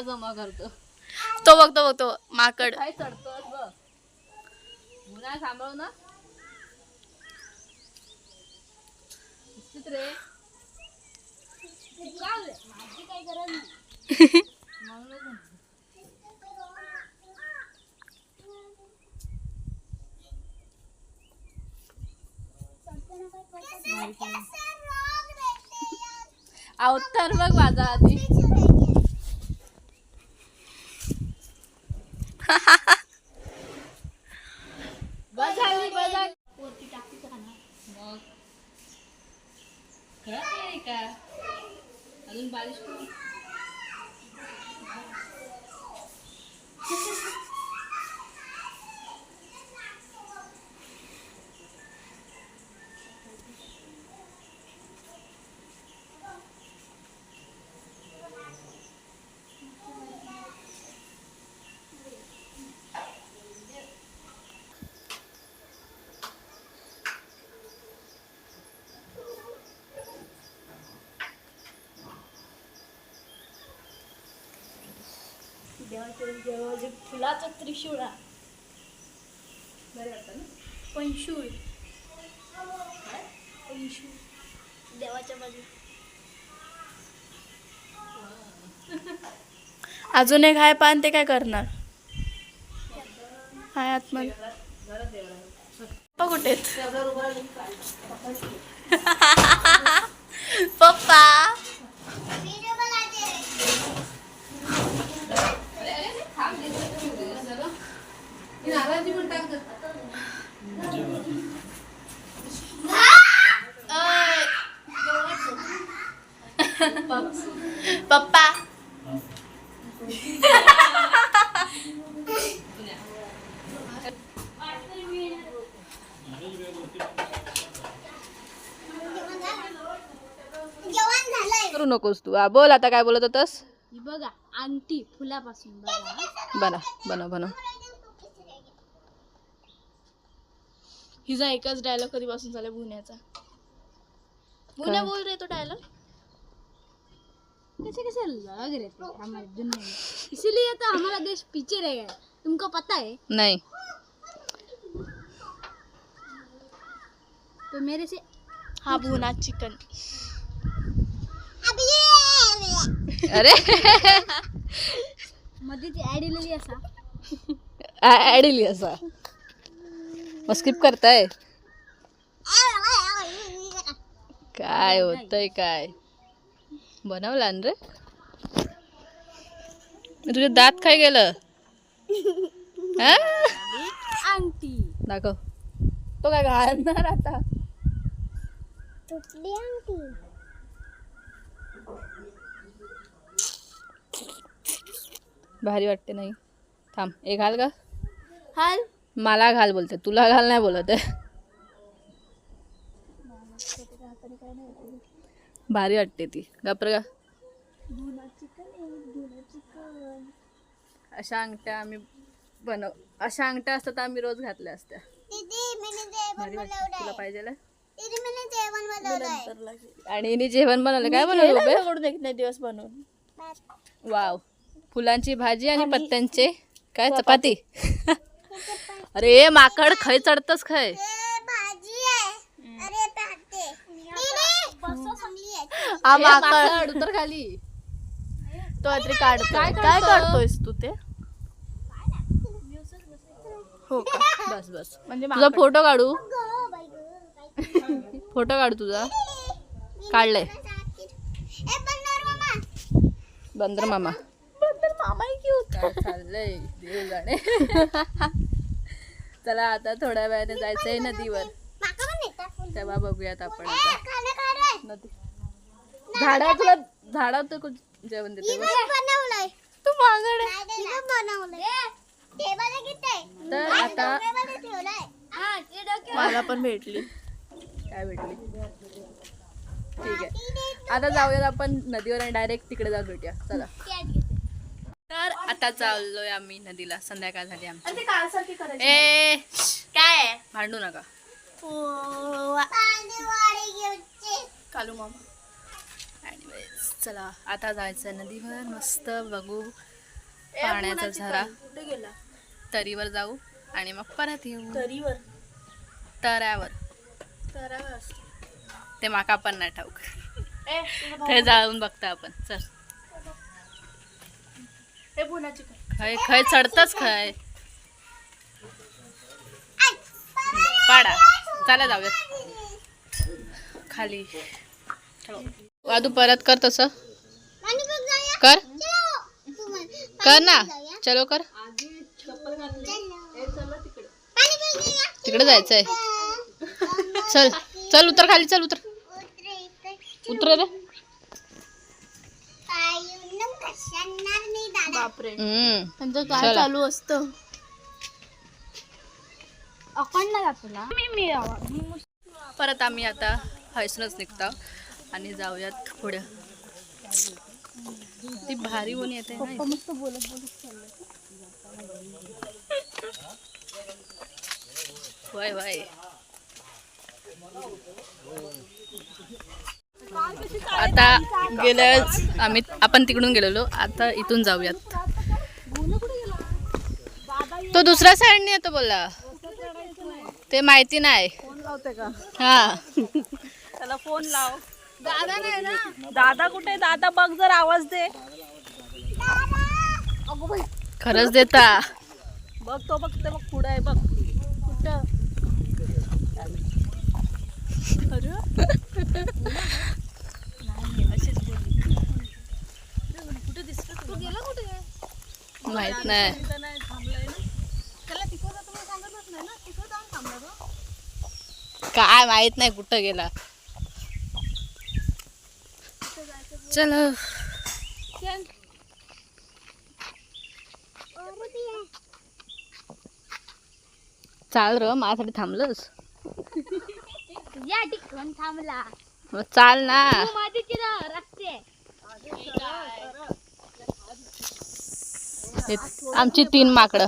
फुला जमा करतो. तो बघ तो बघ तो माकड. काय मुला सांभाळू ना. रे. काय गरज नाही. अवतार बघ माझा आधी. बस झाली बस झाली मग. खरंच नाही का? अजून बारिश फुलाचा त्रिशूळ पंशूळ. पंशूळ. देवाच्या बाजू अजून एक हाय पान ते काय करणार? हाय आतमध्ये पप्पा कुठे? पप्पा. पप्पा. जेवण झालंय. करू नकोस तू. हा, बोल आता काय बोलत होतस? ही बघा अंगठी फुलापासून बघा बनव बनव बनव. हिचा एकच डायलॉग कधीपासून झाला भुण्याचा. भुण्या बोल रे तो डायलॉग कैसे कैसे लग रहे थे हमारे दुनिया में इसीलिए तो हमारा देश पीछे रह गया तुमको पता है? नाही। तो मेरे से हा भुना चिकन। अरे। मध्ये ती ऍड लिहिली असा ऍड इली असा मग स्किप करताय काय होतंय काय? बनवला ना रे तुझे दात काय गेलं? हा? अंगठी दाखव. तो काय घालणार आता? तुटली अंगठी भारी वाटते नाही. थांब हे घाल का हाल. मला घाल बोलते तुला घाल नाही बोलत. आहे भारी वाटते ती. गप्र का अशा अंगठ्या आम्ही बनव अशा अंगठ्या असतात आम्ही रोज घातल्या असत्या. दीदी मैंने जेवण भारी वाटते. तुला पाहिजे दीदी मैंने जेवण बनवलंय. नंतर लागेल. आणि हिने जेवण बनवलं. काय बनवलं नाही दिवस बनवून. वाव. फुलांची भाजी आणि पत्त्यांचे. काय? चपाती. अरे माकड खय चढतस खय भाजी आहे अरे पाहते दीदी चांगली आहे हा माकड. उतर खाली. तो काहीतरी काढतो काय काय? काढतोयस तू ते? हो का? बस बस. म्हणजे तुझा. फोटो काढू. फोटो काढ तुझा. काढलाय. ए बंदर मामा. बंदर मामा चाललंय? देव जाणे. चला आता थोड्या वेळाने जायचंय नदीवर. तेव्हा बघूयात आपण नदी झाडा तुला झाडा तर कुठं जेवण देते? बघ. बनवलंय. तू मागड आहे. तिनं बनवलंय. टेबल किती तर आता टेबल ठेवलाय. हा ते डोक्यावर. मला पण भेटली. काय भेटली? ठीक आहे. आता जाऊयात आपण नदीवर आणि डायरेक्ट तिकडे जाऊन भेटूया. चला. तर आता चाललोय आम्ही नदीला. संध्याकाळ झाली आमची. ए काय आहे? भांडू नका. ओ, पाणी वाढी घ्यायची कालू मामा. चला आता जायचं नदीवर मस्त बघू पाण्याचा झरा. कुठे गेला? तरीवर जाऊ आणि मग परत येऊ. तरीवर? तऱ्यावर. तरावर ते माका पण नाही ठाऊक. ते जाऊन बघता आपण. चल. खय खय चढतच खय. पाडा. चला जाऊयात. खाली. वादू परत कर तसं. कर. कर ना. चलो कर. तिकडे जायचंय. चल. चल. उतर खाली चल उतर. उतर रे. बापरे. हम्म. त्यांचं काय चला. असतं? ना. परत आम्ही आता हैसूनच निघतो. आणि जाऊयात पुढे. ती भारी ऊन येते ना मस्त बोलत बोलत वय वय आता गेल्याच आम्ही आपण तिकडून गेलेलो. आता इथून जाऊयात. तो दुसऱ्या साईडने येतो बोला ते माहिती नाही. हा. त्याला फोन लाव. दादा नाही ना. दादा कुठे? दादा बघ जर आवाज दे. खरंच देता. बघ तो बघ ते बघ पुढे आहे बघ. कुठं? कुठे दिसतो तू गेला कुठे? माहीत नाही. त्याला तिकडे जातो मला सांगतच नाही ना. तिकडे जाऊन थांबला तो. काय माहीत नाही कुठं गेला. चलो. चल. चाल र माझ्यासाठी थांबलंस? या ठिकाण थांबला. मग चाल ना. आमची तीन माकडं.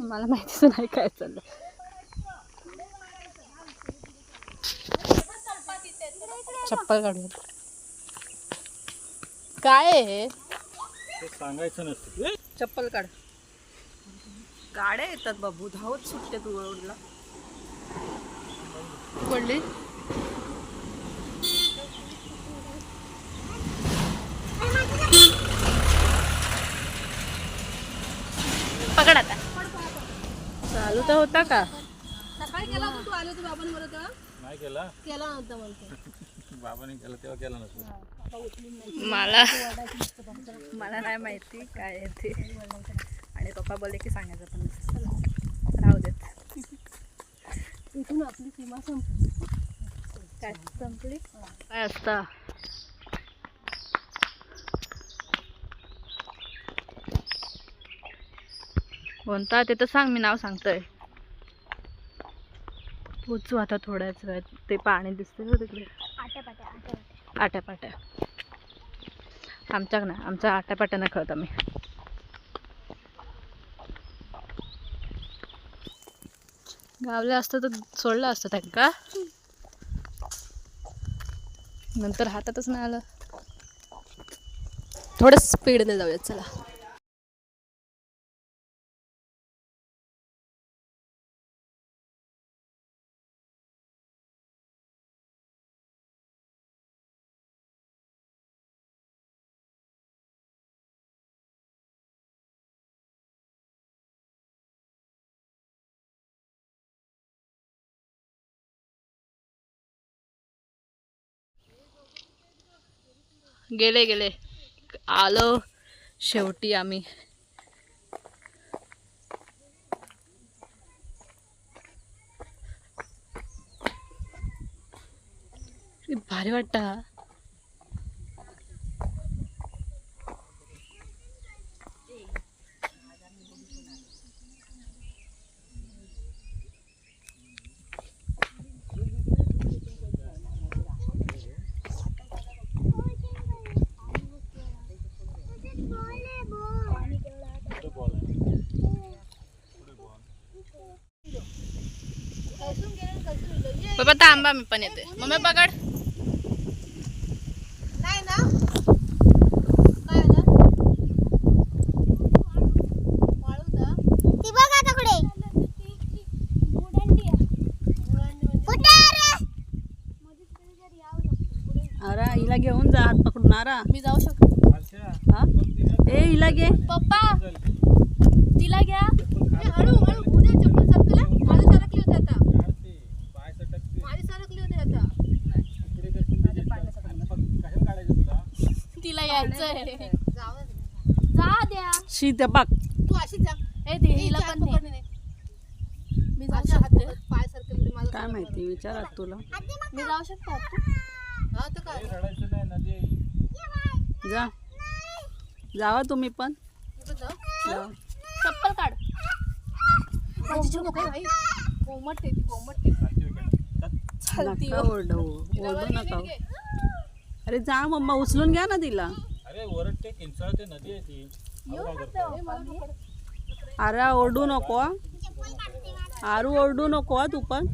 मला माहितीच नाही काय चाललं चप्पल काढूया काय आहे हे? सांगायचं नसतं. चप्पल काढ. गाड्या येतात बाबू धावत सुटते तू रोडला. पडली? पकड आता. चालू तर होता का? सकाळी केला होता तू आले होते बाबांबरोबर. नाही केला? केला नव्हता म्हणतो. बाबाने केला तेव्हा केला नसतो. मला मला नाही माहिती काय आहे ते. आणि पप्पा बोलले की सांगायचं पण. राहू देत. इथून आपली सीमा संपली. काय? संपली? काय असतं? कोणता ते तर सांग मी नाव सांगतोय. पोचू आता थोड्याच वेळात. ते पाणी दिसते हो तिकडे. आट्या पाट्या आट्या पाट्या आट्यापाट्या आमच्या नाही आमच्या आट्यापाट्यानं खेळत आम्ही. गावले असतं तर सोडलं असतं त्यांना नंतर हातातच नाही आलं. थोडं स्पीडने जाऊयात चला. गेले गेले. आलो शेवटी आम्ही. भारी वाटतं पप्पा थांबा मी पण येते. मम्मी पकड. अरे हिला घेऊन जा हात पकडून आरा मी जाऊ शकतो. ए हिला घे. पप्पा तिला घ्या. हळू हळू उद्या चप्पल सरकला माझी सरकली होती आता माझी सरकली होती आता तिला यायचंय. जा द्या शीत बघ. तू अशीच जा. ए दे हिला पण दे. मी जाऊ अशा हात शकते. पकड, पाय सरकले होते माझं काय माहिती विचारात तुला. मी जाऊ शकतो हा तर काय? जा. जावा तुम्ही पण. जा. जा. चप्पल काढ. माझी आहे आहे ती कोमट आहे. नका ओरडू. ओरडू नका. अरे जा मम्मा उचलून घ्या ना तिला. अरे नदी आहे ती. करता? ओरडू नको हा. आरू ओरडू नको हा तू पण.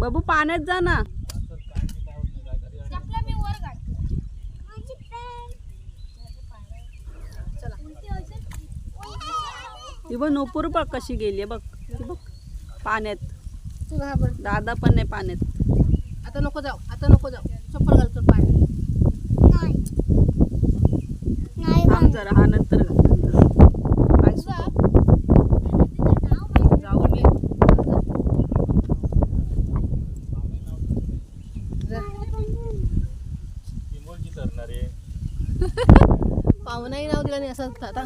बाबू पाण्यात जा ना. ती बघ नोपूर बघ कशी गेली बघ. ती बघ पाण्यात. तू घाबर दादा पण नाही पाण्यात. आता नको जाऊ आता नको जाऊ. चप्पल घालतो पाय. थांब जरा हा नंतर घाल, नंतर. पाय सुकव. जाऊ दे. पाहुणाही नाव दिला नाही असं असतं आता.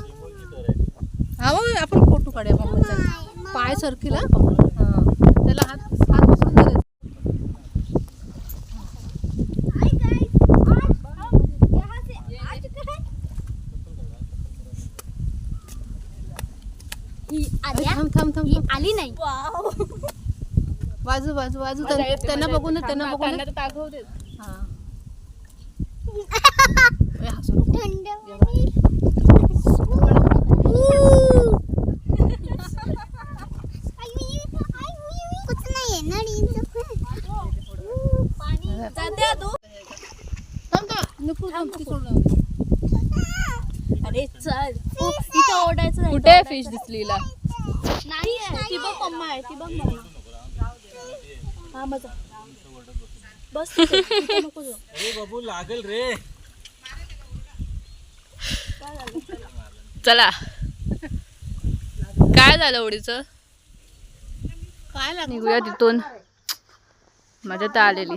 आपण फोटो काढूया मम्मीचा पाय सरकीला. हा. त्याला हात हात बसून थांब थांब थांब ही थांब. आली नाही. बाजू बाजू बाजू त्यां- त्यांना बघून त्यांना बघून दे हा ए, हसू नको. थांब थांब नको थांब ती सोडून दे. अरे चल. इथं ओढायचं नाही कुठे फिश दिसली हिला नाही. ती बघ मम्मा आहे ती बघ मम्मा. हा मजा. बस बाबू लागेल रे. चला. काय झालं उडीचं काय लागलं? निघूया तिथून. मजा तर आलेली.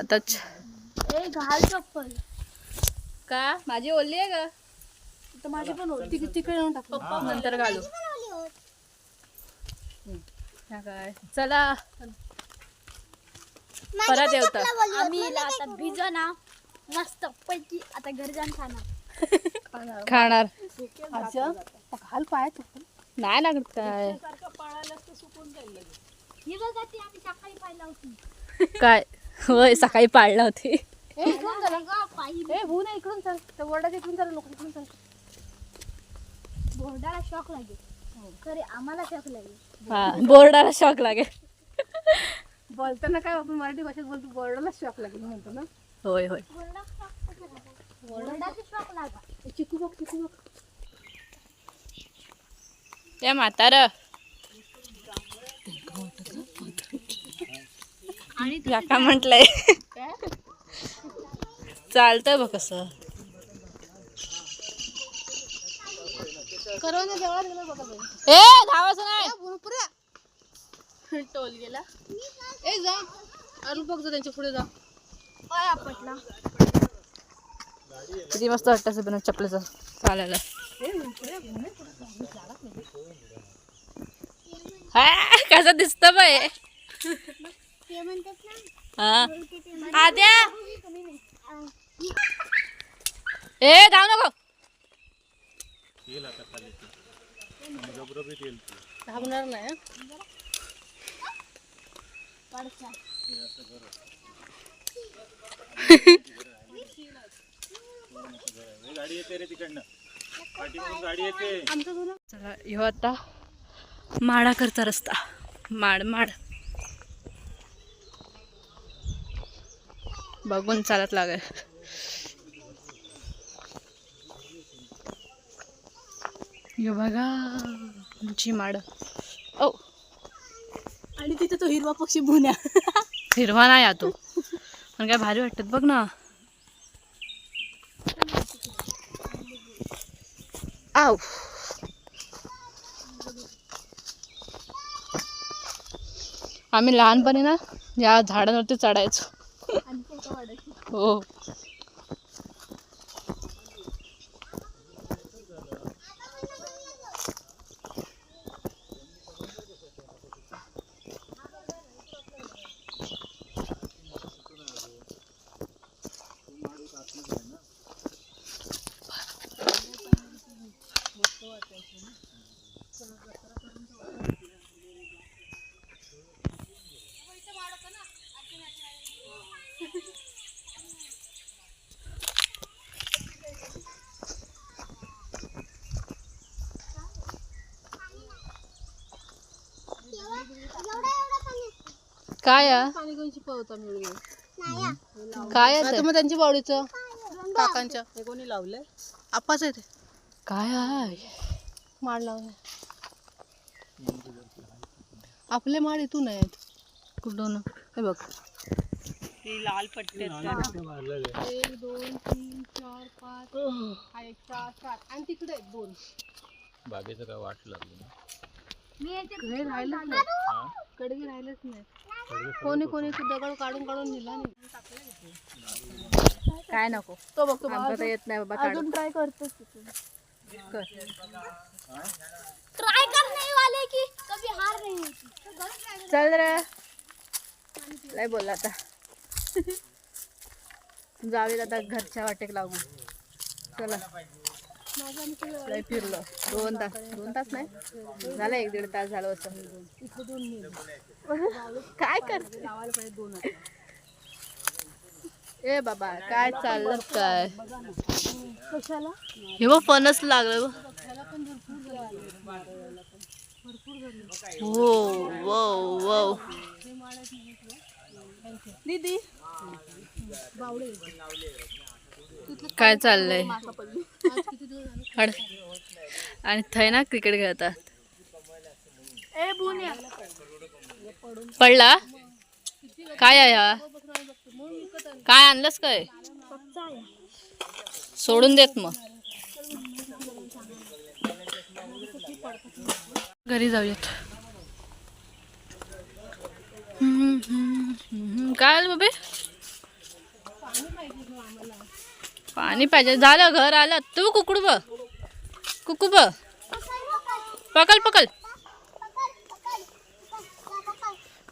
आताच. ए घाल चप्पल. का? माझी ओली आहे का तर माझी पण ओढ. तिकडे तिकडे येऊन टाक नंतर घालू. काय? चला. परत येवता आम्ही हिला आता भिजो ना मस्त पैकी आता घरी जाऊन खाणार. खाणार. घाल पाय नाही लागत काय? ही बघा ती आम्ही सकाळी पाहिला होती. काय? होय सकाळी पाळला होती. ए इकडून चला. ना इकडून चल. वरडाच्या इकडून चला लोक इकडून चल. बोर्डाला शॉक लागेल. खरे आम्हाला शॉक लागेल. हा बोर्डाला शॉक लागेल. बोलताना काय आपण मराठी भाषेत बोलतो बोर्डाला शॉक लागेल म्हणतो ना. होय होय. बोर्डाचा शॉक लागा ए, चिकू बघ चिकू बघ. त्या म्हातार. काका म्हटलंय. चालतंय बघ कसं. करवंद देवळात गेलं बघा बाई. ए धावाचं नाही. टोल गेला. ए जा. अरू बघ जा त्यांच्या पुढे जा. पाय आपटला. किती मस्त वाटतं असं पण चपलाचं. चालायला. हा कसं दिसतं बाय ते म्हणतात ना हा. आद्या. ए धाव नको. येईल आता खाली ती येईल नाही हं. हे गाडी येते रे तिकडनं. पाठीमागून गाडी येते. चला ह्यो आता. रस्ता. माड माड. बघून चालत लागेल ह्यो बघा माड ओ आणि तिथे तो हिरवा पक्षी भुन्या हिरवा नाही आ तो. पण काय भारी वाटतात बघ ना. आव आम्ही लहानपणी ना या झाडांवरती चढायचो. हो. काय? पाणी मिळून काय आहे आता? मग त्यांची बावडीचं काकांच्या हे कोणी लावलंय? आपाच आहे ते. काय आहे? माड लावून आपले माड इथून आहेत. कुठून? हे बघ. ती लाल पट्टी एक दोन तीन चार पाच हा एक चार सात. आणि तिकडे आहेत दोन. बागेचं काय वाट लागली राहिलंच नाही कडे राहिलंच नाही. कोणी कोणी दगड काढून काढून नेला नाही. काय नको. तो बघतो आमचं तर येत नाही बाबा अजून ट्राय करतोच ट्राय करने वाले की कभी हार नहीं होती चल रे. लय बोल आता. जाऊया आता घरच्या वाटेक लागू. चला. लय फिरलो. दोन तास. दोन तास नाही? झालं एक दीड तास झालं असं काय कर ए बाबा काय चाललं काय? कशाला हे बघ फणस लागलं. हो वो वो दीदी. काय चाललंय? आणि थंय ना क्रिकेट खेळतात. पडला? काय आहे हा? काय आणलंस काय? सोडून देत मग. घरी जाऊयात. काय आलं बाबे? पाणी पाहिजे. झालं घर आलं. तू कुकडू ब. कुकू ब. पकल पकल.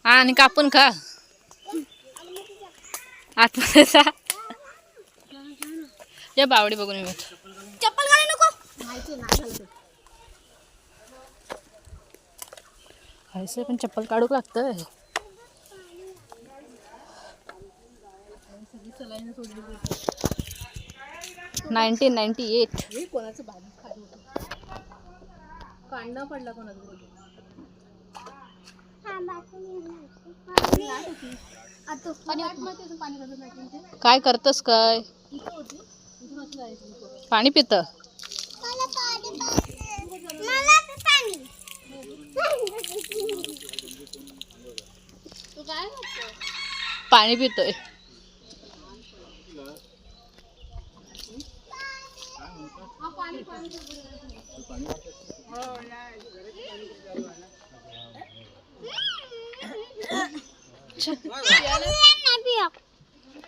आणि कापून खा. आतमध्ये जा. या बावडी बघून मी चप्पल घालू नको. खायचं पण चप्पल काढूक लागतं नाईन्टीन नाईन्टी एट. हे कोणाचं भाजी खाली होतं? कांदा पडला कोणाचा तरी. आणि आतमध्ये अजून पाणी घालून टाकून ते काय करतस काय? इथं होती. इथून. पाणी पित? तू काय करतो पाणी पितोय हा पाणी पाणी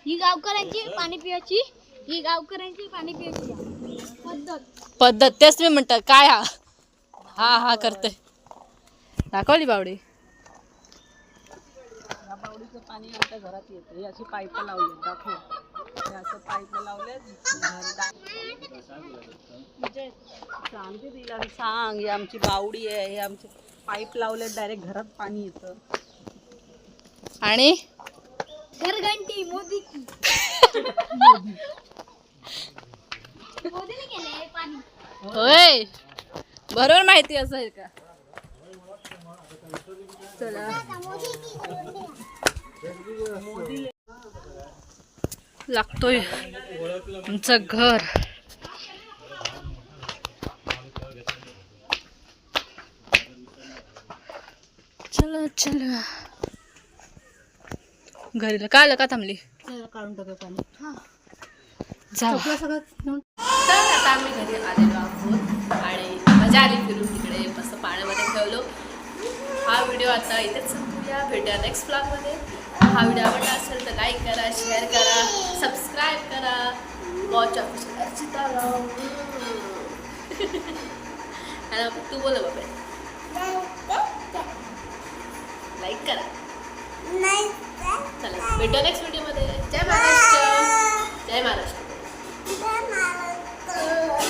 ही गावकऱ्यांची पाणी पियाची ही गावकऱ्यांची पाणी पियाची पद्धत. पद्धत तेच मी म्हणतात काय हा? हा हा करते दाखवली बावडी? या बावडीचं पाणी आमच्या घरात येतं. हे अशी पाईप लावले दाखव. हे असं पाईप लावले सांगते तिला सांग ही आमची बावडी आहे हे आमचे पाईप लावले डायरेक्ट घरात पाणी येतं. आणि? घरघंटी मोदी की होय. बरोबर माहिती असेल का? चला. लागतोय आमचं घर. चला चला. घरी का आलं का थांबली? काढून टाकूया पाणी. जाऊ सगळं तर आता आम्ही घरी आलेलो आहोत आणि मजा आली फिरून तिकडे मस्त पाण्यामध्ये खेळलो. हा व्हिडिओ आता इथेच संपूया. भेटूया नेक्स्ट ब्लॉगमध्ये हा व्हिडिओ आवडला असेल तर लाईक करा शेअर करा सबस्क्राईब करा. वॉच ऑफिशियल अर्चिता राव आणि आपण तू बोल बाबा. लाईक करा. चला भेटूया नेक्स्ट व्हिडिओमध्ये जय महाराष्ट्र. 你才拿了个